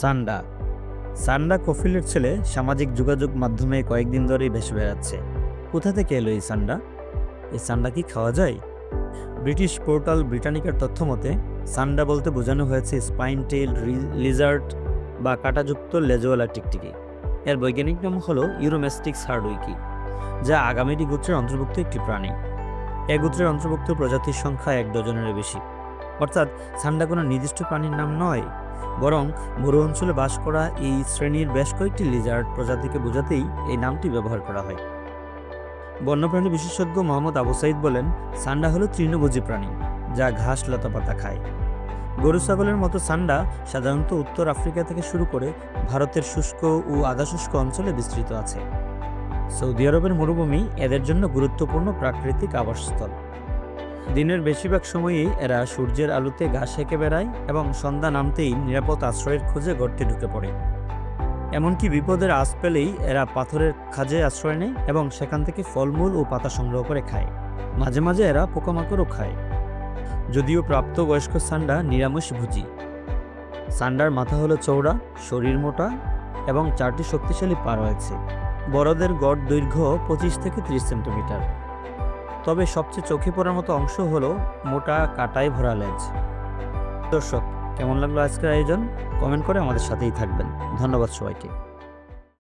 সান্ডা। সান্ডা কফিলের ছেলে সামাজিক যোগাযোগ মাধ্যমে কয়েকদিন ধরেই ভেসে বেড়াচ্ছে। কোথা থেকে এলো এই সান্ডা? এই সান্ডা কি খাওয়া যায়? ব্রিটিশ পোর্টাল ব্রিটানিকার তথ্য মতে, সান্ডা বলতে বোঝানো হয়েছে স্পাইন টেল লিজার্ড বা কাঁটাযুক্ত লেজওয়ালা টিকটিকি। এর বৈজ্ঞানিক নাম হল ইউরোমেস্টিক্স হার্ডউইকি, যা আগামেডি গোত্রের অন্তর্ভুক্ত একটি প্রাণী। এ গোত্রের অন্তর্ভুক্ত প্রজাতির সংখ্যা এক ডজনেরও বেশি। অর্থাৎ সান্ডা কোনো নির্দিষ্ট প্রাণীর নাম নয় বরং মরু অঞ্চলে বাস করা এই শ্রেণির বেশ কয়েকটি লিজার্ড প্রজাতিকে বোঝাতেই এই নামটি ব্যবহার করা হয়। বন্যপ্রাণী বিশেষজ্ঞ মোহাম্মদ আবু সাইদ বলেন, সান্ডা হলো তৃণভোজী প্রাণী, যা ঘাস, লতাপাতা খায়। গরু, ছাগলের মতো সান্ডা সাধারণত উত্তর আফ্রিকা থেকে শুরু করে ভারতের শুষ্ক ও আধা শুষ্ক অঞ্চলে বিস্তৃত আছে। সৌদি আরবের মরুভূমি এদের জন্য গুরুত্বপূর্ণ প্রাকৃতিক আবাসস্থল। দিনের বেশিরভাগ সময়ই এরা সূর্যের আলোতে গা সেঁকে বেড়ায় এবং সন্ধ্যা নামতেই নিরাপদ আশ্রয়ের খোঁজে গর্তে ঢুকে পড়ে। এমনকি বিপদের আশ পেলেই এরা পাথরের খাজে আশ্রয় নেয় এবং সেখান থেকে ফলমূল ও পাতা সংগ্রহ করে খায়। মাঝে মাঝে এরা পোকামাকড়ও খায়। যদিও প্রাপ্তবয়স্ক সান্ডা নিরামিষভোজী সান্ডার মাথা হলো চৌড়া শরীর মোটা এবং চারটি শক্তিশালী পা রয়েছে। বড়দের গড় দৈর্ঘ্য পঁচিশ থেকে ত্রিশ সেন্টিমিটার। তবে সবচেয়ে চোখে পড়ার মতো অংশ হলো মোটা কাটায় ভরা লেজ। দর্শক, কেমন লাগল আজকের আয়োজন? কমেন্ট করে আমাদের সাথেই থাকবেন। ধন্যবাদ সবাইকে।